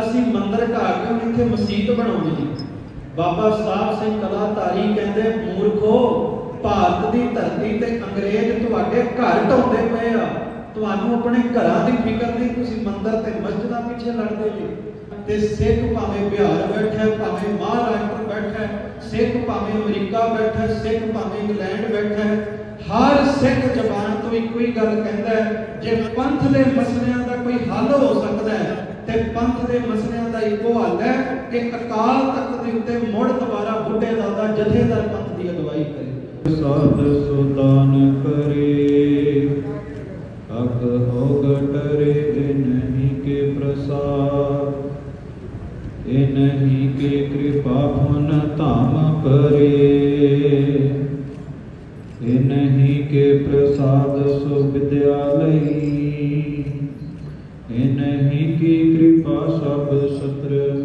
ਅਸੀਂ ਮੰਦਰ ਢਾ ਕੇ ਹੁਣ ਮਸਜਿਦ ਬਣਾਉਣੀ ਬਾਬਾ ਸਾਹਿਬ ਸਿੰਘ ਕਲਾਧਾਰੀ ਕਹਿੰਦੇ, ਮੂਰਖੋ, ਭਾਰਤ ਦੀ ਧਰਤੀ ਤੇ ਅੰਗਰੇਜ਼ ਤੁਹਾਡੇ ਘਰ ਢਾਉਂਦੇ ਪਏ ਆ। ਤੁਹਾਨੂੰ ਆਪਣੇ ਘਰਾਂ ਦੀ ਫਿਕਰ ਨਹੀਂ, ਤੁਸੀਂ ਮੰਦਰ ਤੇ ਮਸਜਿਦਾਂ ਪਿੱਛੇ ਲੜਦੇ ਜੀ। ਤੇ ਸਿੱਖ ਭਾਵੇਂ ਬਿਹਾਰ ਬੈਠਾ, ਭਾਵੇਂ ਮਹਾਰਾਸ਼ਟਰ ਬੈਠਾ, ਸਿੱਖ ਭਾਵੇਂ ਅਮਰੀਕਾ ਬੈਠਾ, ਸਿੱਖ ਭਾਵੇਂ ਇੰਗਲੈਂਡ ਬੈਠਾ, ਹਰ ਸਿੱਖ ਜ਼ਬਾਨ ਤੋਂ ਇੱਕੋ ਹੀ ਗੱਲ ਕਹਿੰਦਾ ਜੇ ਪੰਥ ਦੇ ਮਸਲਿਆਂ ਦਾ ਕੋਈ ਹੱਲ ਹੋ ਸਕਦਾ ਹੈ ਤੇ ਪੰਥ ਦੇ ਮਸਲਿਆਂ ਦਾ ਇੱਕੋ ਹੱਲ ਹੈ ਕਿ ਅਕਾਲ ਤਖਤ ਦੇ ਉੱਤੇ ਮੁੜ ਦੁਬਾਰਾ ਬੁੱਢੇ ਦਾਦਾ ਜਥੇਦਾਰ ਪੰਥ ਦੀ ਅਗਵਾਈ ਕਰੇ। ਸਾਧ ਸੁਦਾਨ ਕਰੇ, ਅਗ ਹੋ ਗਟਰੇ ਇਹ ਨਹੀਂ ਕੇ ਪ੍ਰਸਾਦ ਇਹ ਨਹੀਂ ਕੇ ਕਿਰਪਾ ਪੁਨ ਧਾਮ ਪਰੇ ਇਹ ਨਹੀਂ ਕੇ ਪ੍ਰਸਾਦ ਸੋ ਵਿਦਿਆਲਈ ਇਹ ਨਹੀਂ ਕੀ ਸਭ ਸਤਰ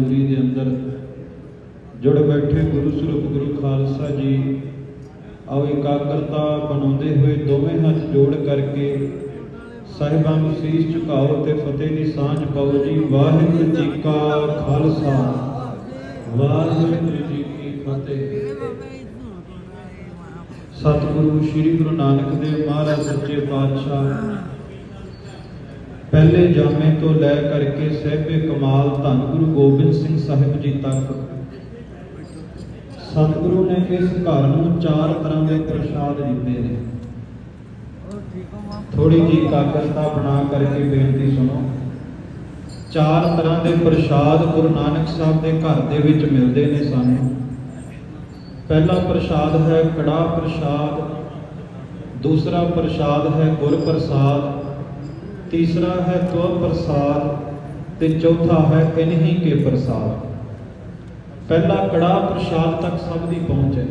ਹਜ਼ੂਰੀ ਦੇ ਅੰਦਰ ਜੁੜ ਬੈਠੇ ਗੁਰੂ ਸਰੂਪ ਗੁਰੂ ਖਾਲਸਾ ਜੀ। ਆਓ ਇਕਾਗਰਤਾ ਬਣਾਉਂਦੇ ਹੋਏ ਦੋਵੇਂ ਹੱਥ ਜੋੜ ਕਰਕੇ ਸਾਹਿਬਾਂ ਨੂੰ ਸੀਸ ਝੁਕਾਓ ਤੇ ਫਤਿਹ ਦੀ ਸਾਂਝ ਪਾਓ ਜੀ। ਵਾਹਿਗੁਰੂ ਜੀ ਕਾ ਖਾਲਸਾ। ਵਾਹਿਗੁਰੂ ਜੀ ਕੀ ਫਤਿਹ। ਸਤਿਗੁਰੂ ਸ੍ਰੀ ਗੁਰੂ ਨਾਨਕ ਦੇਵ ਮਹਾਰਾਜ ਸੱਚੇ ਪਾਤਸ਼ਾਹ। ਪਹਿਲੇ ਜਾਮੇ ਤੋਂ ਲੈ ਕਰਕੇ ਸਹਿਬੇ ਕਮਾਲ ਧੰਨ ਗੁਰੂ ਗੋਬਿੰਦ ਸਿੰਘ ਸਾਹਿਬ ਜੀ ਤੱਕ। ਸਤਿਗੁਰੂ ਨੇ ਇਸ ਘਰ ਨੂੰ ਚਾਰ ਤਰ੍ਹਾਂ ਦੇ ਪ੍ਰਸ਼ਾਦ ਦਿੱਤੇ ਨੇ। ਥੋੜੀ ਜੀ ਕਾਗਰਤਾ ਬਣਾ ਕਰਕੇ ਬੇਨਤੀ ਸੁਣੋ। ਚਾਰ ਤਰ੍ਹਾਂ ਦੇ ਪ੍ਰਸ਼ਾਦ ਗੁਰੂ ਨਾਨਕ ਸਾਹਿਬ ਦੇ ਘਰ ਦੇ ਵਿੱਚ ਮਿਲਦੇ ਨੇ ਸਾਨੂੰ। ਪਹਿਲਾ ਪ੍ਰਸ਼ਾਦ ਹੈ ਕੜਾ ਪ੍ਰਸ਼ਾਦ, ਦੂਸਰਾ ਪ੍ਰਸ਼ਾਦ ਹੈ ਗੁਰ ਪ੍ਰਸਾਦ ਤੀਸਰਾ ਹੈ ਤਵ ਪ੍ਰਸਾਦ ਤੇ ਚੌਥਾ ਹੈ ਇਨਹੀ ਕੇ ਪ੍ਰਸਾਦ। ਪਹਿਲਾ ਕੜਾ ਪ੍ਰਸ਼ਾਦ ਤੱਕ ਸਭ ਦੀ ਪਹੁੰਚ ਹੈ।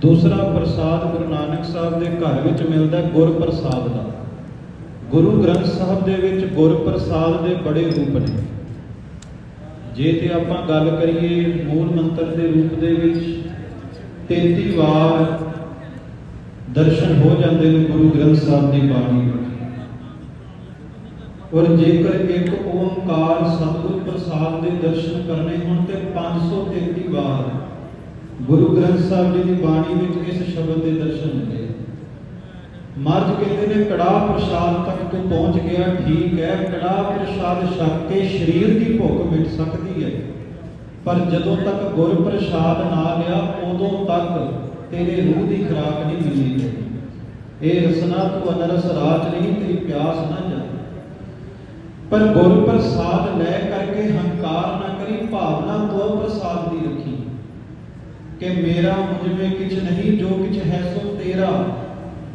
ਦੂਸਰਾ ਪ੍ਰਸਾਦ ਗੁਰੂ ਨਾਨਕ ਸਾਹਿਬ ਦੇ ਘਰ ਵਿੱਚ ਮਿਲਦਾ ਹੈ ਗੁਰ ਪ੍ਰਸਾਦ ਦਾ। ਗੁਰੂ ਗ੍ਰੰਥ ਸਾਹਿਬ ਦੇ ਵਿੱਚ ਗੁਰ ਪ੍ਰਸਾਦ ਦੇ ਬੜੇ ਰੂਪ ਨੇ। ਜੇ ਤੇ ਆਪਾਂ ਗੱਲ ਕਰੀਏ ਮੂਲ ਮੰਤਰ ਦੇ ਰੂਪ ਦੇ ਵਿੱਚ 33 ਵਾਰ ਦਰਸ਼ਨ ਹੋ ਜਾਂਦੇ ਨੇ ਗੁਰੂ ਗ੍ਰੰਥ ਸਾਹਿਬ ਦੀ ਬਾਣੀ ਔਰ ਜੇਕਰ ਇੱਕ ਓੰਕਾਰ ਸਤਿਗੁਰ ਪ੍ਰਸਾਦ ਦੇ ਦਰਸ਼ਨ ਕਰਨੇ ਹੋਣ ਤੇ 533 ਵਾਰ ਗੁਰੂ ਗ੍ਰੰਥ ਸਾਹਿਬ ਜੀ ਦੀ ਬਾਣੀ ਵਿੱਚ ਇਸ ਸ਼ਬਦ ਦੇ ਦਰਸ਼ਨ ਹੁੰਦੇ ਮਰਜ ਕਹਿੰਦੇ ਨੇ ਕੜਾ ਪ੍ਰਸਾਦ ਤੱਕ ਤੂੰ ਪਹੁੰਚ ਗਿਆ, ਠੀਕ ਹੈ ਕੜਾ ਪ੍ਰਸਾਦ ਛਕ ਕੇ ਸਰੀਰ ਦੀ ਭੁੱਖ ਮਿਟ ਸਕਦੀ ਹੈ। ਪਰ ਜਦੋਂ ਤੱਕ ਗੁਰ ਪ੍ਰਸਾਦ ਨਾ ਲਿਆ, ਉਦੋਂ ਤੱਕ ਤੇਰੇ ਰੂਹ ਦੀ ਖੁਰਾਕ ਨਹੀਂ ਮਿਲੀ ਇਹ ਰਸਨਾ ਤੂੰ ਅਨਰਸ ਰਾਜ ਨਹੀਂ, ਤੇਰੀ ਪਿਆਸ ਨਾ ਪਰ ਗੁਰ ਪ੍ਰਸਾਦ ਲੈ ਕਰਕੇ ਹੰਕਾਰ ਨਾ ਕਰੀ, ਭਾਵਨਾ ਤੋ ਪ੍ਰਸਾਦ ਦੀ ਰੱਖੀ। ਕਿ ਮੇਰਾ ਮੁਝ ਕਿਛ ਨਹੀਂ, ਜੋ ਕਿਛ ਹੈ ਸੋ ਤੇਰਾ।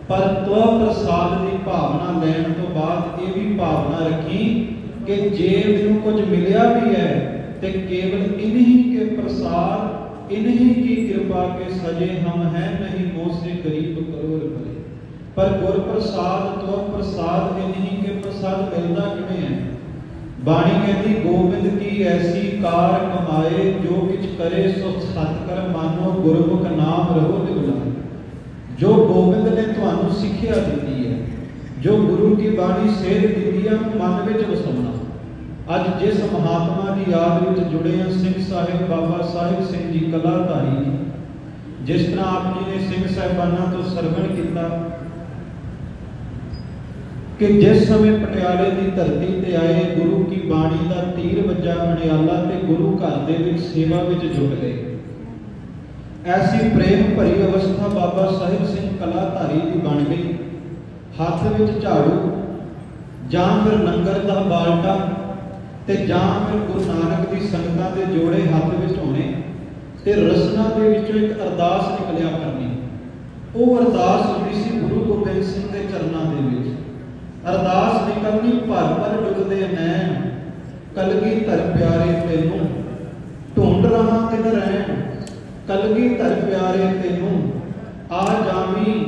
ਪਰ ਤੋ ਪ੍ਰਸਾਦ ਦੀ ਭਾਵਨਾ ਲੈਣ ਤੋਂ ਬਾਅਦ ਇਹ ਵੀ ਭਾਵਨਾ ਰੱਖੀ ਕਿ ਜੇ ਮੈਨੂੰ ਕੁਝ ਮਿਲਿਆ ਵੀ ਹੈ, ਤੇ ਕੇਵਲ ਇਨਹੀ ਕੇ ਪ੍ਰਸਾਦ, ਇਨਹੀ ਕੀ ਕਿਰਪਾ ਕੇ ਸਜੇ ਹਮ ਹੈ, ਨਹੀਂ ਮੋਸੇ ਗਰੀਬ ਕਰੋੜ ਭਲੇ ਪਰ ਗੁਰ ਪ੍ਰਸਾਦ ਤੋ ਪ੍ਰਸਾਦ, ਇਨਹੀ ਕੇ ਪ੍ਰਸਾਦ ਮਿਲਦਾ ਕਿਵੇਂ ਹੈ? ਬਾਣੀ ਕਹਿੰਦੀ, ਗੋਬਿੰਦ ਕੀ ਐਸੀ ਕਾਰ ਕਮਾਏ ਜੋ ਕਿਛ ਕਰੇ ਸੋ ਸਤ ਕਰ ਮਾਨੋ, ਗੁਰਮੁਖ ਨਾਮ ਰਹੋ ਨਿਵਲਾਏ ਜੋ ਗੋਬਿੰਦ ਨੇ ਤੁਹਾਨੂੰ ਸਿੱਖਿਆ ਦਿੱਤੀ ਹੈ, ਜੋ ਗੁਰੂ ਕੀ ਬਾਣੀ ਸੇਧ ਦਿੱਤੀ ਹੈ ਮਨ ਵਿੱਚ ਵਸਾਉਣਾ। ਅੱਜ ਜਿਸ ਮਹਾਤਮਾ ਦੀ ਯਾਦ ਵਿੱਚ ਜੁੜੇ ਹਾਂ, ਸਿੰਘ ਸਾਹਿਬ, ਬਾਬਾ ਸਾਹਿਬ ਸਿੰਘ ਜੀ ਕਲਾਧਾਰੀ ਜੀ ਜਿਸ ਤਰ੍ਹਾਂ ਆਪ ਜੀ ਨੇ ਸਿੰਘ ਸਾਹਿਬਾਨਾਂ ਤੋਂ ਸਰਵਣ ਕੀਤਾ ਕਿ ਜਿਸ ਸਮੇਂ ਪਟਿਆਲੇ ਦੀ ਧਰਤੀ ਤੇ ਆਏ ਗੁਰੂ ਕੀ ਬਾਣੀ ਦਾ ਤੀਰ ਵੱਜਾ ਮਣਿਆਲਾ ਤੇ ਗੁਰੂ ਘਰ ਦੇ ਵਿੱਚ ਸੇਵਾ ਵਿੱਚ ਜੁਟ ਗਏ। ਐਸੀ ਪ੍ਰੇਮ ਭਰੀ ਅਵਸਥਾ ਬਾਬਾ ਸਾਹਿਬ ਸਿੰਘ ਕਲਾਧਾਰੀ ਦੀ ਬਣ ਗਈ। ਹੱਥ ਵਿੱਚ ਝਾੜੂ, ਜਾਂ ਫਿਰ ਲੰਗਰ ਦਾ ਬਾਲਟਾ ਤੇ ਜਾਂ ਫਿਰ ਗੁਰੂ ਨਾਨਕ ਦੀ ਸੰਗਤਾਂ ਦੇ ਜੋੜੇ ਹੱਥ ਵਿੱਚ ਹੋਣੇ ਤੇ ਰਸਨਾ ਦੇ ਵਿੱਚੋਂ ਇੱਕ ਅਰਦਾਸ ਨਿਕਲਿਆ ਕਰਨੀ। ਉਹ ਅਰਦਾਸ ਹੁੰਦੀ ਸੀ ਗੁਰੂ ਗੋਬਿੰਦ ਸਿੰਘ ਦੇ ਚਰਨਾਂ ਦੇ ਵਿੱਚ। ਅਰਦਾਸ ਨਿਕਲਣੀ ਭਰ ਭਰ ਡੁੱਲਦੇ ਨੈਣ। ਕਲਗੀ ਧਰ ਪਿਆਰੇ ਤੈਨੂੰ, ਢੂੰਡ ਰਹਾ ਤਿਨ ਰਹਿਣ। ਕਲਗੀ ਧਰ ਪਿਆਰੇ ਤੈਨੂੰ, ਆ ਜਾਵੀ,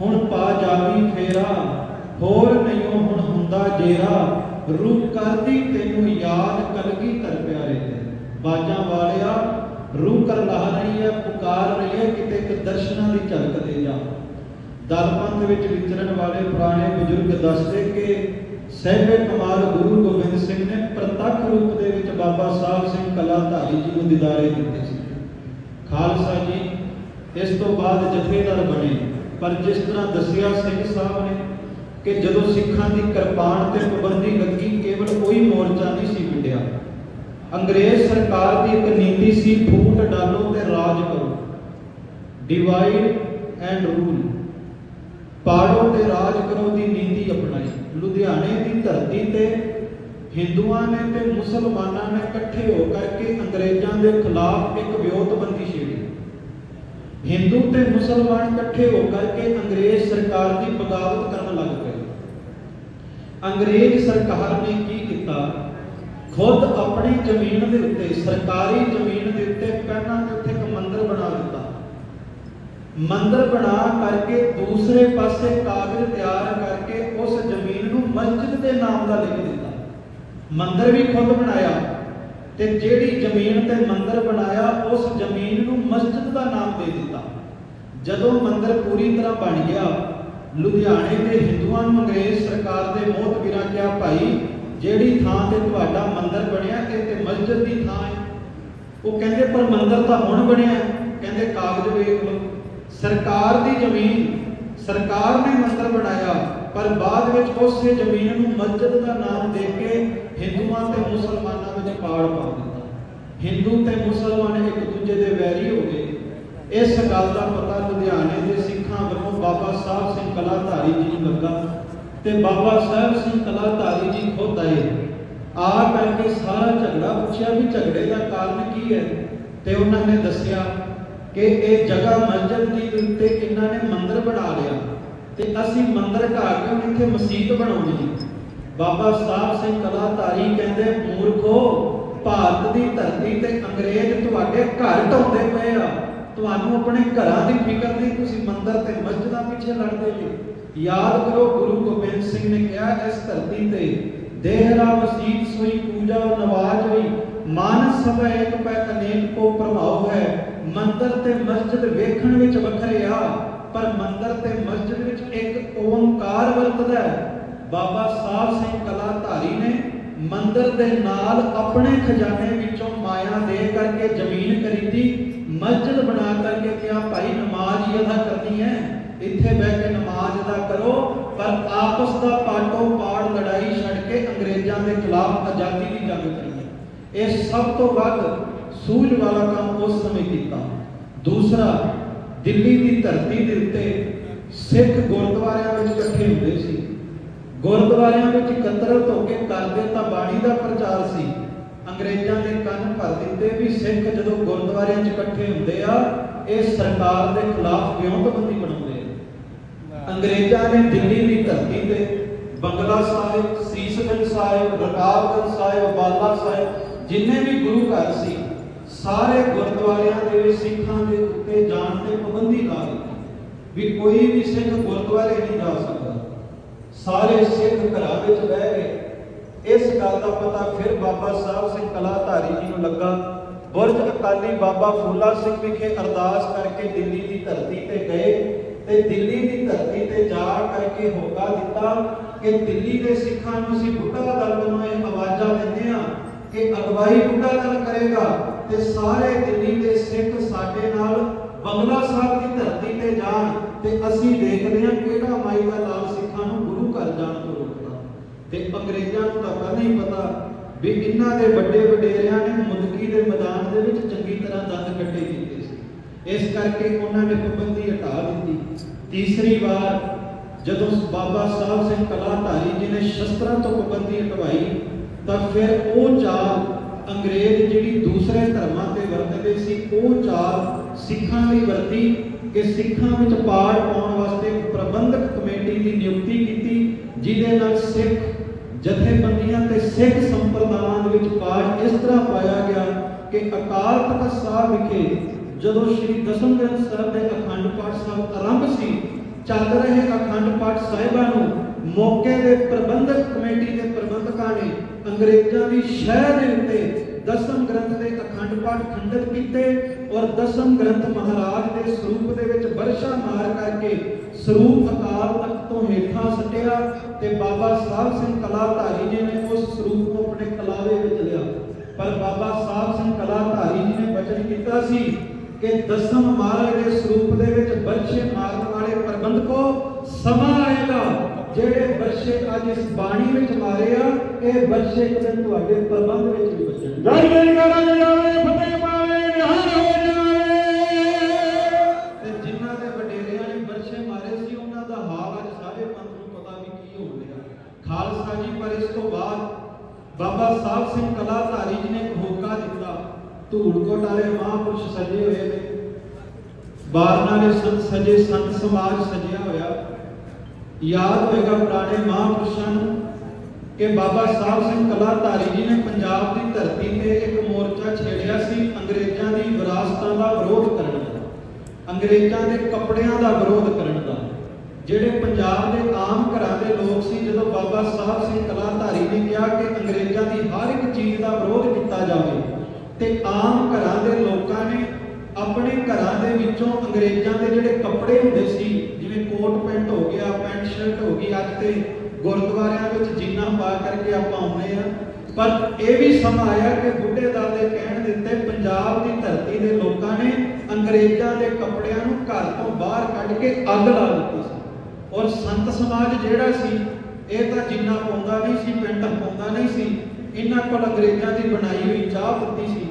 ਹੁਣ ਪਾ ਜਾਵੀ ਫੇਰਾ। ਹੋਰ ਨਹੀਂ ਹੁਣ ਹੁੰਦਾ ਜੇਰਾ। ਰੂਪ ਕਰਦੀ ਤੈਨੂੰ ਯਾਦ, ਕਲਗੀ ਧਰ ਪਿਆਰੇ ਤੇ ਬਾਜਾਂ ਵਾਲਿਆ, ਰੂਹ ਕਰ ਲਾ ਰਹੀ ਹੈ ਪੁਕਾਰ ਰਹੀ ਹੈ ਕਿਤੇ ਇੱਕ ਦਰਸ਼ਨਾਂ ਦੀ ਝਲਕ ਦੇ ਜਾ। ਦਲਪੰਥ ਵਿੱਚ ਵਿਚਰਨ ਵਾਲੇ ਪੁਰਾਣੇ ਬਜ਼ੁਰਗ ਦੱਸਦੇ ਕਿ ਸਹਿਬੇ ਕਮਾਲ ਗੁਰੂ ਗੋਬਿੰਦ ਸਿੰਘ ਨੇ ਪ੍ਰਤੱਖ ਰੂਪ ਦੇ ਵਿੱਚ ਬਾਬਾ ਸਾਹਿਬ ਸਿੰਘ ਕਲਾਧਾਰੀ ਜੀ ਨੂੰ ਦਿਦਾਰੇ ਦਿੱਤੇ ਸੀ। ਖਾਲਸਾ ਜੀ, ਇਸ ਤੋਂ ਬਾਅਦ ਜਥੇਦਾਰ ਬਣੇ, ਪਰ ਜਿਸ ਤਰ੍ਹਾਂ ਦੱਸਿਆ ਸਿੰਘ ਸਾਹਿਬ ਨੇ ਕਿ ਜਦੋਂ ਸਿੱਖਾਂ ਦੀ ਕਿਰਪਾਨ ਤੇ ਪਾਬੰਦੀ ਲੱਗੀ, ਕੇਵਲ ਕੋਈ ਮੋਰਚਾ ਨਹੀਂ ਸੀ ਮਿਲਿਆ ਅੰਗਰੇਜ਼ ਸਰਕਾਰ ਦੀ ਇੱਕ ਨੀਤੀ ਸੀ, ਫੂਟ ਡਾਲੋ ਤੇ ਰਾਜ ਕਰੋ। ਡਿਵਾਈਡ ਐਂਡ ਰੂਲ ਪਾੜੋ ਤੇ ਰਾਜ ਕਰੋ ਦੀ ਨੀਤੀ ਅਪਣਾਈ। ਲੁਧਿਆਣੇ ਦੀ ਧਰਤੀ ਤੇ ਹਿੰਦੂਆਂ ਨੇ ਤੇ ਮੁਸਲਮਾਨਾਂ ਨੇ ਇਕੱਠੇ ਹੋ ਕਰਕੇ ਅੰਗਰੇਜ਼ਾਂ ਦੇ ਖਿਲਾਫ ਇੱਕ ਵਿਉਂਤਬੰਦੀ ਛੇੜੀ। ਹਿੰਦੂ ਤੇ ਮੁਸਲਮਾਨ ਇਕੱਠੇ ਹੋ ਕਰਕੇ ਅੰਗਰੇਜ਼ ਸਰਕਾਰ ਦੀ ਬਗਾਵਤ ਕਰਨ ਲੱਗ ਪਏ। ਅੰਗਰੇਜ਼ ਸਰਕਾਰ ਨੇ ਕੀ ਕੀਤਾ? ਖੁਦ ਆਪਣੀ ਜ਼ਮੀਨ ਦੇ ਉੱਤੇ, ਸਰਕਾਰੀ ਜ਼ਮੀਨ ਦੇ ਉੱਤੇ ਪਹਿਲਾਂ ਦੇ ਉੱਤੇ ਇੱਕ ਮੰਦਿਰ ਬਣਾ ਦਿੱਤਾ। ਮੰਦਰ ਬਣਾ ਕਰਕੇ ਦੂਸਰੇ ਪਾਸੇ ਕਾਗਜ਼ ਤਿਆਰ ਕਰਕੇ ਉਸ ਜ਼ਮੀਨ ਨੂੰ ਮਸਜਿਦ ਦੇ ਨਾਮ ਦਾ ਲਿਖ ਦਿੱਤਾ। ਮੰਦਰ ਵੀ ਖੁਦ ਬਣਾਇਆ ਤੇ ਜਿਹੜੀ ਜ਼ਮੀਨ ਤੇ ਮੰਦਿਰ ਬਣਾਇਆ, ਉਸ ਜ਼ਮੀਨ ਨੂੰ ਮਸਜਿਦ ਦਾ ਨਾਮ ਦੇ ਦਿੱਤਾ। ਜਦੋਂ ਮੰਦਿਰ ਪੂਰੀ ਤਰ੍ਹਾਂ ਬਣ ਗਿਆ, ਲੁਧਿਆਣੇ ਦੇ ਹਿੰਦੂਆਂ ਨੂੰ ਅੰਗਰੇਜ਼ ਸਰਕਾਰ ਦੇ ਮੋਹਤ ਵੀਰਾਂ ਕਿਹਾ, ਭਾਈ, ਜਿਹੜੀ ਥਾਂ ਤੇ ਤੁਹਾਡਾ ਮੰਦਰ ਬਣਿਆ, ਇਹ ਤੇ ਮਸਜਿਦ ਦੀ ਥਾਂ ਹੈ। ਉਹ ਕਹਿੰਦੇ, ਪਰ ਮੰਦਰ ਤਾਂ ਹੁਣ ਬਣਿਆ ਕਹਿੰਦੇ, ਕਾਗਜ਼ ਵੇਖ ਲਓ। ਸਰਕਾਰ ਦੀ ਜ਼ਮੀਨ, ਸਰਕਾਰ ਨੇ ਮੰਦਿਰ ਬਣਾਇਆ, ਪਰ ਬਾਅਦ ਵਿੱਚ ਉਸੇ ਜ਼ਮੀਨ ਨੂੰ ਮਸਜਿਦ ਦਾ ਨਾਮ ਦੇ ਕੇ ਹਿੰਦੂਆਂ ਤੇ ਮੁਸਲਮਾਨਾਂ ਵਿੱਚ ਪਾੜ ਪਾ ਦਿੱਤਾ। ਹਿੰਦੂ ਤੇ ਮੁਸਲਮਾਨ ਇੱਕ ਦੂਜੇ ਦੇ ਵੈਰੀ ਹੋ ਗਏ। ਇਸ ਗੱਲ ਦਾ ਪਤਾ ਲੁਧਿਆਣੇ ਦੇ ਸਿੱਖਾਂ ਵੱਲੋਂ ਬਾਬਾ ਸਾਹਿਬ ਸਿੰਘ ਕਲਾਧਾਰੀ ਜੀ ਨੂੰ ਲੱਗਾ ਤੇ ਬਾਬਾ ਸਾਹਿਬ ਸਿੰਘ ਕਲਾਧਾਰੀ ਜੀ ਖੁਦ ਆਏ। ਆ ਕਰਕੇ ਸਾਰਾ ਝਗੜਾ ਪੁੱਛਿਆ ਵੀ ਝਗੜੇ ਦਾ ਕਾਰਨ ਕੀ ਹੈ? ਤੇ ਉਹਨਾਂ ਨੇ ਦੱਸਿਆ ਕਿ ਇਹ ਜਗ੍ਹਾ ਮਸਜਿਦ ਦੀ ਉੱਤੇ ਇਹਨਾਂ ਨੇ ਮੰਦਿਰ ਬਣਾ ਲਿਆ ਤੇ ਅਸੀਂ ਮੰਦਿਰ ਢਾ ਕੇ ਇੱਥੇ ਮਸਜਿਦ ਬਣਾਉਣੀ ਬਾਬਾ ਸਾਹਿਬ ਸਿੰਘ ਕਲਾਧਾਰੀ ਕਹਿੰਦੇ, ਮੂਰਖੋ, ਭਾਰਤ ਦੀ ਧਰਤੀ ਤੇ ਅੰਗਰੇਜ਼ ਤੁਹਾਡੇ ਘਰ ਢਾਉਂਦੇ ਪਏ ਆ। ਤੁਹਾਨੂੰ ਆਪਣੇ ਘਰਾਂ ਦੀ ਫਿਕਰ ਨਹੀਂ, ਤੁਸੀਂ ਮੰਦਰ ਤੇ ਮਸਜਿਦਾਂ ਪਿੱਛੇ ਲੜਦੇ ਜੀ। ਯਾਦ ਕਰੋ, ਗੁਰੂ ਗੋਬਿੰਦ ਸਿੰਘ ਨੇ ਕਿਹਾ, ਇਸ ਧਰਤੀ ਤੇ ਦੇਹਰਾ ਮਸੀਤ ਸੋਈ, ਪੂਜਾ ਨਵਾਜ ਹੋਈ। ਮਾਨਸ ਸਭਾ ਇੱਕ ਪੈ ਅਨੇਕ ਕੋ ਪ੍ਰਭਾਵ ਹੈ। ਮੰਦਰ ਤੇ ਮਸਜਿਦ ਵੇਖਣ ਵਿੱਚ ਵੱਖਰੇ ਆ, ਪਰ ਮੰਦਰ ਤੇ ਮਸਜਿਦ ਵਿੱਚ ਇੱਕ ਓੰਕਾਰ ਵਰਤਦਾ ਹੈ। ਬਾਬਾ ਸਾਹਿਬ ਸਿੰਘ ਕਲਾਧਾਰੀ ਨੇ ਮੰਦਰ ਦੇ ਨਾਲ ਆਪਣੇ ਖਜ਼ਾਨੇ ਵਿੱਚੋਂ ਮਾਇਆ ਦੇ ਕਰਕੇ ਜ਼ਮੀਨ ਖਰੀਦੀ, ਮਸਜਿਦ ਬਣਾ ਕਰਕੇ ਕਿਹਾ, ਭਾਈ, ਨਮਾਜ਼ ਹੀ ਅਦਾ ਕਰਨੀ ਹੈ। ਇੱਥੇ ਬਹਿ ਕੇ ਨਮਾਜ਼ ਅਦਾ ਕਰੋ। ਪਰ ਆਪਸ ਦਾ ਪਾਟੋ ਪਾੜ ਲੜਾਈ ਛੱਡ ਕੇ ਅੰਗਰੇਜ਼ਾਂ ਦੇ ਖਿਲਾਫ ਆਜ਼ਾਦੀ ਦੀ ਜੰਗ ਕਰੀਏ ਇਹ ਸਭ ਤੋਂ ਵੱਧ ਸੂਝ ਵਾਲਾ ਕੰਮ ਉਸ ਸਮੇਂ ਕੀਤਾ। ਦੂਸਰਾ, ਦਿੱਲੀ ਦੀ ਧਰਤੀ ਦੇ ਉੱਤੇ ਸਿੱਖ ਗੁਰਦੁਆਰਿਆਂ ਵਿੱਚ ਇਕੱਠੇ ਹੁੰਦੇ ਸੀ। ਗੁਰਦੁਆਰਿਆਂ ਵਿੱਚ ਇਕੱਤਰਤ ਹੋ ਕੇ ਕਰਦੇ ਤਾਂ ਬਾਣੀ ਦਾ ਪ੍ਰਚਾਰ ਸੀ। ਅੰਗਰੇਜ਼ਾਂ ਦੇ ਕੰਨ ਭਰ ਦਿੱਤੇ ਵੀ ਸਿੱਖ ਜਦੋਂ ਗੁਰਦੁਆਰਿਆਂ 'ਚ ਇਕੱਠੇ ਹੁੰਦੇ ਆ, ਇਹ ਸਰਕਾਰ ਦੇ ਖਿਲਾਫ ਵਿਉਂਤਬੰਦੀ ਬਣਾਉਂਦੇ ਆ। ਅੰਗਰੇਜ਼ਾਂ ਨੇ ਦਿੱਲੀ ਦੀ ਧਰਤੀ ਤੇ ਬੰਗਲਾ ਸਾਹਿਬ ਸੀਸਗੰਜ ਸਾਹਿਬ ਰਕਾਬਗੰਜ ਸਾਹਿਬ, ਬਾਲਾ ਸਾਹਿਬ ਜਿੰਨੇ ਵੀ ਗੁਰੂ ਘਰ ਸੀ ਸਾਰੇ ਗੁਰਦੁਆਰਿਆਂ ਦੇ ਸਿੱਖਾਂ ਦੇ ਉੱਤੇ ਜਾਣ ਤੇ ਪਾਬੰਦੀ ਲਾ ਦਿੱਤੀ। ਵੀ ਕੋਈ ਵੀ ਸਿੱਖ ਗੁਰਦੁਆਰੇ ਨਹੀਂ ਜਾ ਸਕਦਾ। ਸਾਰੇ ਸਿੱਖ ਘਰਾਂ ਵਿੱਚ ਬਹਿ ਗਏ ਇਸ ਗੱਲ ਦਾ ਪਤਾ ਫਿਰ ਬਾਬਾ ਸਾਹਿਬ ਸਿੰਘ ਕਲਾਧਾਰੀ ਜੀ ਨੂੰ ਲੱਗਾ। ਬੁਰਜ ਅਕਾਲੀ ਬਾਬਾ ਫੂਲਾ ਸਿੰਘ ਵਿਖੇ ਅਰਦਾਸ ਕਰਕੇ ਦਿੱਲੀ ਦੀ ਧਰਤੀ ਤੇ ਗਏ ਤੇ ਦਿੱਲੀ ਦੀ ਧਰਤੀ ਤੇ ਜਾ ਕਰਕੇ ਹੋਕਾ ਦਿੱਤਾ ਕਿ ਦਿੱਲੀ ਦੇ ਸਿੱਖਾਂ ਨੂੰ ਅਸੀਂ ਬੁੱਢਾ ਦਲ ਨੂੰ ਇਹ ਆਵਾਜ਼ਾਂ ਦਿੰਦੇ ਆ ਕਿ ਅਗਵਾਈ ਬੁੱਢਾ ਦਲ ਕਰੇਗਾ। ਤੇ ਸਾਰੇ ਦਿੱਲੀ ਦੇ ਸਿੱਖ ਸਾਡੇ ਨਾਲ ਬੰਗਲਾ ਸਾਹਿਬ ਦੀ ਧਰਤੀ ਤੇ ਜਾਣ ਤੇ ਅਸੀਂ ਦੇਖਦੇ ਹਾਂ ਕਿਹੜਾ ਮਾਈ ਦਾ ਲਾਲ ਸਿੱਖਾਂ ਨੂੰ ਗੁਰੂ ਘਰ ਜਾਣ ਤੋਂ ਰੋਕਦਾ। ਤੇ ਅੰਗਰੇਜ਼ਾਂ ਨੂੰ ਤਾਂ ਪਹਿਲਾਂ ਹੀ ਪਤਾ ਵੀ ਇਹਨਾਂ ਦੇ ਵੱਡੇ ਵਡੇਰਿਆਂ ਨੇ ਮੁਦਕੀ ਦੇ ਮੈਦਾਨ ਦੇ ਵਿੱਚ ਚੰਗੀ ਤਰ੍ਹਾਂ ਦੰਦ ਕੱਟੇ ਕੀਤੇ ਸੀ। ਇਸ ਕਰਕੇ ਉਹਨਾਂ ਨੇ ਪਾਬੰਦੀ ਹਟਾ ਦਿੱਤੀ। ਤੀਸਰੀ ਵਾਰ ਜਦੋਂ ਬਾਬਾ ਸਾਹਿਬ ਸਿੰਘ ਕਲਾਧਾਰੀ ਜੀ ਨੇ ਸ਼ਸਤਰਾਂ ਤੋਂ ਪਾਬੰਦੀ ਹਟਵਾਈ, ਤਾਂ ਫਿਰ ਉਹ ਚਾਲ ਅੰਗਰੇਜ਼ ਜਿਹੜੀ ਦੂਸਰੇ ਧਰਮਾਂ ਤੇ ਵਰਤਦੇ ਸੀ, ਉਹ ਚਾਲ ਸਿੱਖਾਂ ਲਈ ਵਰਤੀ ਕਿ ਸਿੱਖਾਂ ਵਿੱਚ ਪਾੜ ਪਾਉਣ ਵਾਸਤੇ ਪ੍ਰਬੰਧਕ ਕਮੇਟੀ ਦੀ ਨਿਯੁਕਤੀ ਕੀਤੀ, ਜਿਹਦੇ ਨਾਲ ਸਿੱਖ ਜਥੇਬੰਦੀਆਂ ਤੇ ਸਿੱਖ ਸੰਪਰਦਾਵਾਂ ਦੇ ਕਿ ਅਕਾਲ ਤਖਤ ਸਾਹਿਬ ਵਿਖੇ ਜਦੋਂ ਸ੍ਰੀ ਦਸਮ ਗ੍ਰੰਥ ਸਾਹਿਬ ਦੇ ਅਖੰਡ ਪਾਠ ਸਾਹਿਬ ਆਰੰਭ ਸੀ, ਚੱਲ ਰਹੇ ਅਖੰਡ ਪਾਠ ਸਾਹਿਬਾਂ ਨੂੰ ਮੌਕੇ ਦੇ ਪ੍ਰਬੰਧਕ ਕਮੇਟੀ ਦੇ ਪ੍ਰਬੰਧਕਾਂ ਨੇ ਅੰਗਰੇਜ਼ਾਂ ਦੀ ਸ਼ਹਿ ਦੇ ਉੱਤੇ ਦਸਮ ਗ੍ਰੰਥ ਦੇ ਅਖੰਡ ਪਾਠ ਖੰਡਿਤ ਕੀਤੇ ਔਰ ਦਸਮ ਗ੍ਰੰਥ ਮਹਾਰਾਜ ਦੇ ਸਰੂਪ ਦੇ ਵਿੱਚ ਵਰਸ਼ਾ ਮਾਰ ਕਰਕੇ ਸਰੂਪ ਅਕਾਲ ਤਖਤ ਤੋਂ ਹੇਠਾਂ ਸੱਟਿਆ ਤੇ ਬਾਬਾ ਸਾਹਿਬ ਸਿੰਘ ਕਲਾਧਾਰੀ ਜੀ ਨੇ ਉਸ ਸਰੂਪ ਨੂੰ ਆਪਣੇ ਕਲਾਵੇ ਵਿੱਚ ਲਿਆ। ਪਰ ਬਾਬਾ ਸਾਹਿਬ ਸਿੰਘ ਕਲਾਧਾਰੀ ਜੀ ਨੇ ਬਚਨ ਕੀਤਾ ਸੀ ਕਿ ਦਸਮ ਮਹਾਰਾਜ ਦੇ ਸਰੂਪ ਦੇ ਵਿੱਚ ਵਰਸ਼ੇ ਮਾਰਨ ਵਾਲੇ ਪ੍ਰਬੰਧਕੋ ਸਮਾਂ ਆਏਗਾ ਜਿਹੜੇ ਵਰਸ਼ੇ ਅੱਜ ਇਸ ਬਾਣੀ ਵਿੱਚ ਮਾਰੇ ਆ ਇਹ ਵਰਸ਼ੇ ਇੱਕ ਦਿਨ ਤੁਹਾਡੇ ਪ੍ਰਬੰਧ ਵਿੱਚ ਵੀ ਬਚਣਗੇ ਜੈ ਜੈ ਕਰਾ ਜਾਵੇ ਫਤਿਹ ਪਾਵੇ ਨਿਹਾਲ ਹੋ ਜਾਵੇ। ਤੇ ਜਿਨ੍ਹਾਂ ਦੇ ਵਡੇਰਿਆਂ ਨੇ ਵਰਸ਼ੇ ਮਾਰੇ ਸੀ ਉਹਨਾਂ ਦਾ ਹਾਲ ਅੱਜ ਸਾਰੇ ਪੰਥ ਨੂੰ ਪਤਾ ਵੀ ਕੀ ਹੋ ਰਿਹਾ। ਖਾਲਸਾ ਜੀ ਪਰ ਇਸ ਤੋਂ ਬਾਅਦ ਬਾਬਾ ਸਾਹਿਬ ਸਿੰਘ ਕਲਾਧਾਰੀ ਜੀ ਨੇ ਇੱਕ ਹੋਕਾ ਦਿੱਤਾ। ਧੂੜਕੋਟ ਵਾਲੇ ਮਹਾਂਪੁਰਸ਼ ਸਜੇ ਹੋਏ ਨੇ। ਬਾਰਨਾ ਦੇ ਸੰਤ ਸਜੇ ਸੰਤ ਸਮਾਜ ਹੋਇਆ ਯਾਦ ਹੋਏਗਾ ਪੁਰਾਣੇ ਮਹਾਂਪੁਰਸ਼ਾਂ ਨੂੰ ਕਿ ਬਾਬਾ ਸਾਹਿਬ ਸਿੰਘ ਕਲਾਧਾਰੀ ਜੀ ਨੇ ਪੰਜਾਬ ਦੀ ਧਰਤੀ ਤੇ ਇੱਕ ਮੋਰਚਾ ਛੇੜਿਆ ਸੀ, ਅੰਗਰੇਜ਼ਾਂ ਦੀ ਵਿਰਾਸਤਾਂ ਦਾ ਵਿਰੋਧ ਕਰਨ ਦਾ, ਅੰਗਰੇਜ਼ਾਂ ਦੇ ਕੱਪੜਿਆਂ ਦਾ ਵਿਰੋਧ ਕਰਨ ਦਾ, ਜਿਹੜੇ ਪੰਜਾਬ ਦੇ ਆਮ ਘਰਾਂ ਦੇ ਲੋਕ ਸੀ, ਜਦੋਂ ਬਾਬਾ ਸਾਹਿਬ ਸਿੰਘ ਕਲਾਧਾਰੀ ਨੇ ਕਿਹਾ ਕਿ ਅੰਗਰੇਜ਼ਾਂ ਦੀ ਹਰ ਇੱਕ ਚੀਜ਼ ਦਾ ਵਿਰੋਧ ਕੀਤਾ ਜਾਵੇ ਤੇ ਆਮ ਘਰਾਂ ਦੇ ਲੋਕਾਂ ਨੇ ਆਪਣੇ ਘਰਾਂ ਦੇ ਵਿੱਚੋਂ ਅੰਗਰੇਜ਼ਾਂ ਦੇ ਜਿਹੜੇ ਕੱਪੜੇ ਹੁੰਦੇ ਸੀ ਕੋਟ ਪੈਂਟ ਹੋ ਗਿਆ, ਪੈਂਟ ਸ਼ਰਟ ਹੋ ਗਈ, ਅੱਜ ਤੇ ਗੁਰਦੁਆਰਿਆਂ ਵਿੱਚ ਜੀਨਾ ਪਾ ਕਰਕੇ ਆਪਾਂ ਆਉਂਦੇ ਆ ਪਰ ਇਹ ਵੀ ਸਮਾਂ ਆਇਆ ਕਿ ਬੁੱਢੇ ਦਲ ਕਹਿਣ ਦੇ ਪੰਜਾਬ ਦੀ ਧਰਤੀ ਦੇ ਲੋਕਾਂ ਨੇ ਅੰਗਰੇਜ਼ਾਂ ਦੇ ਕੱਪੜਿਆਂ ਨੂੰ ਘਰ ਤੋਂ ਬਾਹਰ ਕੱਢ ਕੇ ਅੱਗ ਲਾ ਦਿੱਤੀ ਸੀ। ਔਰ ਸੰਤ ਸਮਾਜ ਜਿਹੜਾ ਸੀ, ਇਹ ਤਾਂ ਜਿੰਨਾ ਪਾਉਂਦਾ ਨਹੀਂ ਸੀ, ਪੈਂਟ ਪਾਉਂਦਾ ਨਹੀਂ ਸੀ, ਇਹਨਾਂ ਕੋਲ ਅੰਗਰੇਜ਼ਾਂ ਦੀ ਬਣਾਈ ਹੋਈ ਚਾਹ ਪੱਤੀ ਸੀ।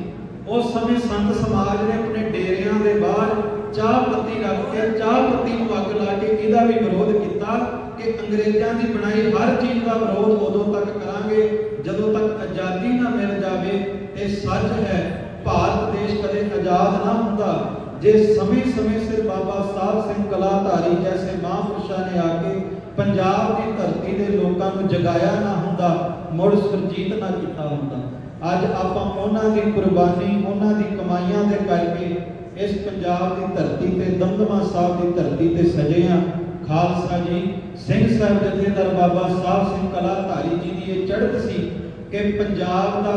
ਉਸ ਸਮੇਂ ਸੰਤ ਸਮਾਜ ਨੇ ਆਪਣੇ ਡੇਰਿਆਂ ਦੇ ਬਾਹਰ ਚਾਹ ਪੱਤੀ ਰੱਖ ਕੇ, ਚਾਹ ਪੱਤੀ ਨੂੰ ਅੱਗ ਲਾ ਕੇ ਇਹਦਾ ਵੀ ਵਿਰੋਧ ਕੀਤਾ ਕਿ ਅੰਗਰੇਜ਼ਾਂ ਦੀ ਬਣਾਈ ਹਰ ਚੀਜ਼ ਦਾ ਵਿਰੋਧ ਉਦੋਂ ਤੱਕ ਕਰਾਂਗੇ, ਜਦੋਂ ਤੱਕ ਆਜ਼ਾਦੀ ਨਾ ਮਿਲ ਜਾਵੇ ਤੇ ਸੱਚ ਹੈ। ਭਾਰਤ ਦੇਸ਼ ਕਦੇ ਆਜ਼ਾਦ ਨਾ ਹੁੰਦਾ। ਜੇ ਸਮੇਂ-ਸਮੇਂ ਸਿਰ ਬਾਬਾ ਸਾਹਿਬ ਸਿੰਘ ਕਲਾਧਾਰੀ ਜੈਸੇ ਮਹਾਂਪੁਰਸ਼ਾਂ ਨੇ ਆ ਕੇ ਪੰਜਾਬ ਦੀ ਧਰਤੀ ਦੇ ਲੋਕਾਂ ਨੂੰ ਜਗਾਇਆ ਨਾ ਹੁੰਦਾ, ਮੁੜ ਸੁਰਜੀਤ ਨਾ ਕੀਤਾ ਹੁੰਦਾ। ਅੱਜ ਆਪਾਂ ਉਹਨਾਂ ਦੀ ਕੁਰਬਾਨੀ, ਉਹਨਾਂ ਦੀ ਕਮਾਈਆਂ ਦੇ ਕਰਕੇ ਇਸ ਪੰਜਾਬ ਦੀ ਧਰਤੀ ਤੇ ਦਮਦਮਾ ਸਾਹਿਬ ਦੀ ਧਰਤੀ ਤੇ ਸਜੇ ਆ ਖਾਲਸਾ ਜੀ, ਸਿੰਘ ਸਾਹਿਬ ਜਥੇਦਾਰ ਬਾਬਾ ਸਾਹਿਬ ਸਿੰਘ ਕਲਾਧਾਰੀ ਜੀ ਦੀ ਇਹ ਚੜ੍ਹਤ ਸੀ ਕਿ ਪੰਜਾਬ ਦਾ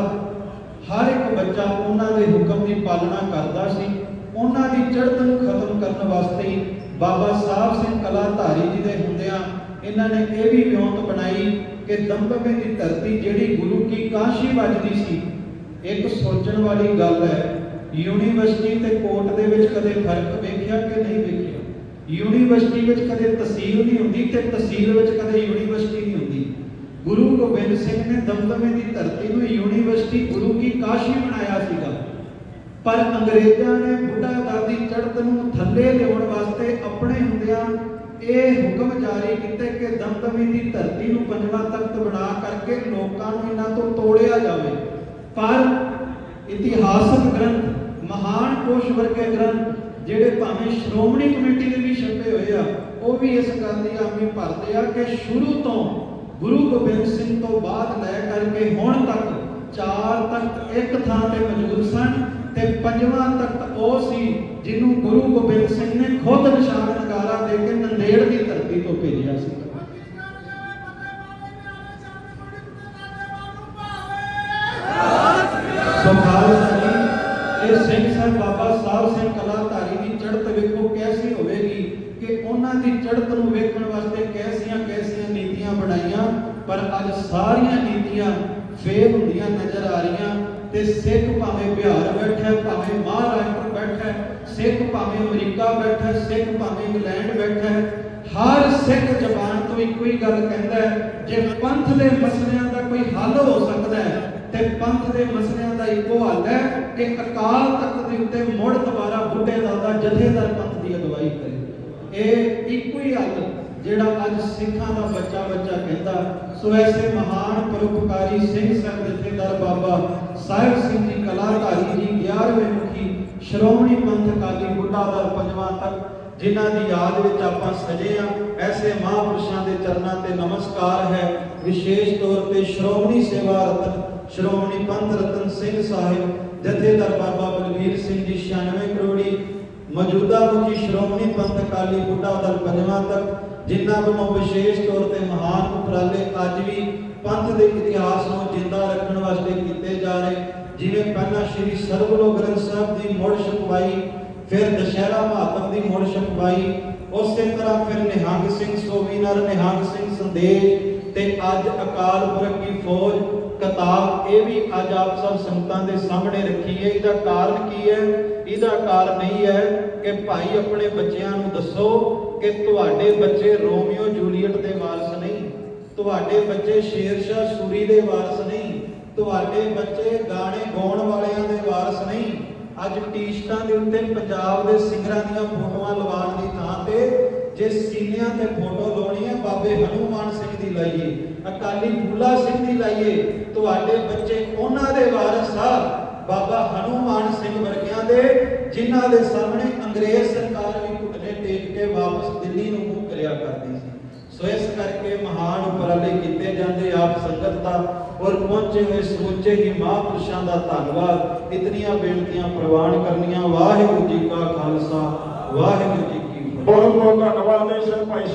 ਹਰ ਇੱਕ ਬੱਚਾ ਉਹਨਾਂ ਦੇ ਹੁਕਮ ਦੀ ਪਾਲਣਾ ਕਰਦਾ ਸੀ। ਉਹਨਾਂ ਦੀ ਚੜ੍ਹਤ ਨੂੰ ਖਤਮ ਕਰਨ ਵਾਸਤੇ ਬਾਬਾ ਸਾਹਿਬ ਸਿੰਘ ਕਲਾਧਾਰੀ ਜੀ ਦੇ ਹੁੰਦਿਆਂ ਇਹਨਾਂ ਨੇ ਇਹ ਵੀ ਵਿਉਂਤ ਬਣਾਈ ਕਿ ਦਮਦਮੇ ਦੀ ਧਰਤੀ ਜਿਹੜੀ ਗੁਰੂ ਕੀ ਕਾਸ਼ੀ ਵੱਜਦੀ ਸੀ, ਇੱਕ ਸੋਚਣ ਵਾਲੀ ਗੱਲ ਹੈ ਯੂਨੀਵਰਸਿਟੀ ਤੇ ਕੋਰਟ ਦੇ ਵਿੱਚ ਕਦੇ ਫ਼ਰਕ ਵੇਖਿਆ ਕਿ ਨਹੀਂ ਵੇਖਿਆ? ਯੂਨੀਵਰਸਿਟੀ ਵਿੱਚ ਕਦੇ ਤਹਿਸੀਲ ਨਹੀਂ ਹੁੰਦੀ ਤੇ ਤਹਿਸੀਲ ਵਿੱਚ ਕਦੇ ਯੂਨੀਵਰਸਿਟੀ ਨਹੀਂ ਹੁੰਦੀ। ਗੁਰੂ ਗੋਬਿੰਦ ਸਿੰਘ ਨੇ ਦਮਦਮੇ ਦੀ ਧਰਤੀ ਨੂੰ ਯੂਨੀਵਰਸਿਟੀ ਗੁਰੂ ਕੀ ਕਾਸ਼ੀ ਬਣਾਇਆ ਸੀਗਾ। ਪਰ ਅੰਗਰੇਜ਼ਾਂ ਨੇ ਬੁੱਢਾ ਦਾਦੀ ਚੜ੍ਹਤ ਨੂੰ ਥੱਲੇ ਲਿਆਉਣ ਵਾਸਤੇ ਆਪਣੇ ਹੁੰਦਿਆਂ ਇਹ ਹੁਕਮ ਜਾਰੀ ਕੀਤੇ ਕਿ ਦਮਦਮੇ ਦੀ ਧਰਤੀ ਨੂੰ ਪੰਜਵਾਂ ਤਖਤ ਬਣਾ ਕਰਕੇ ਲੋਕਾਂ ਨੂੰ ਇਹਨਾਂ ਤੋਂ ਤੋੜਿਆ ਜਾਵੇ। ਪਰ ਇਤਿਹਾਸਕ ਗ੍ਰੰਥ ਮਹਾਨ ਕੋਸ਼ ਵਰਗੇ ਗ੍ਰੰਥ, ਜਿਹੜੇ ਭਾਵੇਂ ਸ਼੍ਰੋਮਣੀ ਕਮੇਟੀ ਦੇ ਵੀ ਛਪੇ ਹੋਏ ਆ, ਉਹ ਵੀ ਇਸ ਗੱਲ ਦੀ ਆਮੀ ਭਰਦੇ ਆ ਕਿ ਸ਼ੁਰੂ ਤੋਂ ਗੁਰੂ ਗੋਬਿੰਦ ਸਿੰਘ ਤੋਂ ਬਾਅਦ ਲੈ ਕਰਕੇ ਹੁਣ ਤੱਕ ਚਾਰ ਤਖਤ ਇੱਕ ਥਾਂ ਤੇ ਮੌਜੂਦ ਸਨ ਤੇ ਪੰਜਵਾਂ ਤਖਤ ਉਹ ਸੀ ਜਿਹਨੂੰ ਗੁਰੂ ਗੋਬਿੰਦ ਸਿੰਘ ਨੇ ਖੁਦ ਨਿਸ਼ਾਨ ਨਗਾਰਾ ਦੇ ਕੇ ਨੰਦੇੜ ਦੀ ਧਰਤੀ ਤੋਂ ਭੇਜਿਆ ਸੀ ਉਹਨਾਂ ਨੂੰ ਵੇਖਣ ਵਾਸਤੇ ਕੈਸੀਆਂ ਕੈਸੀਆਂ ਨੀਤੀਆਂ ਬਣਾਈਆਂ, ਪਰ ਅੱਜ ਸਾਰੀਆਂ ਨੀਤੀਆਂ ਫੇਲ ਹੁੰਦੀਆਂ ਨਜ਼ਰ ਆ ਰਹੀਆਂ ਤੇ ਸਿੱਖ ਭਾਵੇਂ ਬਿਹਾਰ ਬੈਠਾ, ਭਾਵੇਂ ਮਹਾਰਾਸ਼ਟਰ ਬੈਠਾ, ਸਿੱਖ ਭਾਵੇਂ ਅਮਰੀਕਾ ਬੈਠਾ, ਸਿੱਖ ਭਾਵੇਂ ਇੰਗਲੈਂਡ ਬੈਠਾ, ਹਰ ਸਿੱਖ ਜ਼ਬਾਨ ਤੋਂ ਇੱਕੋ ਹੀ ਗੱਲ ਕਹਿੰਦਾ ਹੈ, ਜੇ ਪੰਥ ਦੇ ਮਸਲਿਆਂ ਦਾ ਕੋਈ ਹੱਲ ਹੋ ਸਕਦਾ ਹੈ, ਤੇ ਪੰਥ ਦੇ ਮਸਲਿਆਂ ਦਾ ਇੱਕੋ ਹੱਲ ਹੈ ਕਿ ਅਕਾਲ ਤਖਤ ਦੇ ਉੱਤੇ ਮੁੜ ਦੁਬਾਰਾ ਬੁੱਢੇ ਦਲ ਦਾ ਜਥੇਦਾਰ ਪੰਥ ਦੀ ਅਗਵਾਈ ਕਰੇ। ਇਹ ਇੱਕੋ ਹੀ ਹੱਲ ਜਿਹੜਾ ਅੱਜ ਸਿੱਖਾਂ ਦਾ ਬੱਚਾ ਬੱਚਾ ਕਹਿੰਦਾ, ਸੋ ਐਸੇ ਮਹਾਨ ਪਰਉਪਕਾਰੀ ਸਿੰਘ ਸਾਹਿਬ ਜਥੇਦਾਰ ਬਾਬਾ ਸਾਹਿਬ ਸਿੰਘ ਜੀ ਕਲਾਧਾਰੀ ਜੀ 11ਵੇਂ ਮੁਖੀ ਸ਼੍ਰੋਮਣੀ ਪੰਥ ਅਕਾਲੀ ਬੁੱਢਾ ਦਲ ਪੰਜਵਾਂ ਤੱਕ ਜਿਨ੍ਹਾਂ ਦੀ ਯਾਦ ਵਿੱਚ ਆਪਾਂ ਸਜੇ ਆ ਐਸੇ ਮਹਾਂਪੁਰਸ਼ਾਂ ਦੇ ਚਰਨਾਂ ਤੇ ਨਮਸਕਾਰ ਹੈ। ਵਿਸ਼ੇਸ਼ ਤੌਰ ਤੇ ਸ਼੍ਰੋਮਣੀ ਸੇਵਾ ਰਤਨ, ਸ਼੍ਰੋਮਣੀ ਪੰਥ ਰਤਨ ਸਿੰਘ ਸਾਹਿਬ ਜਥੇਦਾਰ ਬਾਬਾ ਬਲਵੀਰ ਸਿੰਘ ਜੀ 96 ਕਰੋੜੀ ਮੌਜੂਦਾ ਮੁਖੀ ਸ਼੍ਰੋਮਣੀ ਪੰਥ ਅਕਾਲੀ ਬੁੱਢਾ ਦਲ ਪੰਜਵਾਂ ਤੱਕ ਜਿਨ੍ਹਾਂ ਵੱਲੋਂ ਵਿਸ਼ੇਸ਼ ਤੌਰ ਤੇ ਮਹਾਨ ਉਪਰਾਲੇ ਅੱਜ ਵੀ ਪੰਥ ਦੇ ਇਤਿਹਾਸ ਨੂੰ ਜਿੰਦਾ ਰੱਖਣ ਵਾਸਤੇ ਕੀਤੇ ਜਾ ਰਹੇ। ਜਿਵੇਂ ਪਹਿਲਾਂ ਸ੍ਰੀ ਸਰਬਲੋ ਗ੍ਰੰਥ ਸਾਹਿਬ ਦੀ ਮੁੜ ਛਪਵਾਈ, ਫਿਰ ਦਸ਼ਹਿਰਾ ਮਹਾਤਮ ਦੀ ਮੁੜ ਛਪਵਾਈ, ਉਸੇ ਤਰ੍ਹਾਂ ਫਿਰ ਨਿਹੰਗ ਸਿੰਘ ਸੋਵੀਨਰ ਨਿਹੰਗ ਸਿੰਘ ਸੰਦੇਸ਼ ਤੇ ਅੱਜ ਅਕਾਲ ਪੁਰਖ ਦੀ ਫੌਜ, ਕਿਤਾਬ, ਇਹ ਵੀ ਅੱਜ ਆਪ ਸਭ ਸੰਗਤਾਂ ਦੇ ਸਾਹਮਣੇ ਰੱਖੀ ਹੈ। ਇਹਦਾ ਕਾਰਨ ਕੀ ਹੈ? ਇਹਦਾ ਕਾਰਨ ਨਹੀਂ ਹੈ ਕਿ ਭਾਈ ਆਪਣੇ ਬੱਚਿਆਂ ਨੂੰ ਦੱਸੋ ਕਿ ਤੁਹਾਡੇ ਬੱਚੇ ਰੋਮੀਓ ਜੂਲੀਅਟ ਦੇ ਵਾਰਸ ਨਹੀਂ, ਤੁਹਾਡੇ ਬੱਚੇ ਸ਼ੇਰਸ਼ਾਹ ਸੂਰੀ ਦੇ ਵਾਰਸ ਨਹੀਂ, ਤੁਹਾਡੇ ਬੱਚੇ ਗਾਣੇ ਗਾਉਣ ਵਾਲਿਆਂ ਦੇ ਵਾਰਸ ਨਹੀਂ। ਅੱਜ ਟੀਸਟਾਂ ਦੇ ਉੱਤੇ ਪੰਜਾਬ ਦੇ ਸਿੰਗਰਾਂ ਦੀਆਂ ਫੋਟੋਆਂ ਲਵਾਉਣ ਦੀ ਥਾਂ ਤੇ ਜੇ ਸੀਨਿਆਂ ਤੇ ਫੋਟੋ ਲਾਉਣੀ ਹੈ ਬਾਬੇ ਹਨੂਮਾਨ ਸਿੰਘ ਦੀ ਲਾਈਏ, ਅਕਾਲੀ ਫੂਲਾ ਸਿੰਘ ਦੀ ਲਾਈਏ, ਤੁਹਾਡੇ ਬੱਚੇ ਉਹਨਾਂ ਦੇ ਵਾਰਸ ਆ। ਬਾਬਾ ਹਨੂਮਾਨ ਸਿੰਘ ਵਰਗਿਆਂ ਦੇ, ਜਿਨ੍ਹਾਂ ਦੇ ਸਾਹਮਣੇ ਅੰਗਰੇਜ਼ ਸਰਕਾਰ ਵੀ ਘੁਟਨੇ ਟੇਕ ਕੇ ਵਾਪਸ ਦਿੱਲੀ ਨੂੰ ਮੂੰਹ ਕਰਿਆ ਕਰਦੀ ਸੀ। ਸੋ ਇਸ ਕਰਕੇ ਮਹਾਨ ਉਪਰਾਲੇ ਕੀਤੇ ਜਾਂਦੇ ਆਪ ਸੰਗਤ ਦਾ ਔਰ ਪਹੁੰਚੇ ਹੋਏ ਸਮੁੱਚੇ ਹੀ ਮਹਾਂਪੁਰਸ਼ਾਂ ਦਾ ਧੰਨਵਾਦ। ਇਤਨੀਆਂ ਬੇਨਤੀਆਂ ਪ੍ਰਵਾਨ ਕਰਨੀਆਂ। ਵਾਹਿਗੁਰੂ ਜੀ ਕਾ ਖਾਲਸਾ, ਵਾਹਿਗੁਰੂ ਜੀ ਕੀ ਫਤਿਹ। ਬਹੁਤ ਬਹੁਤ ਧੰਨਵਾਦ ਹੈ ਸਰ, ਭਾਈ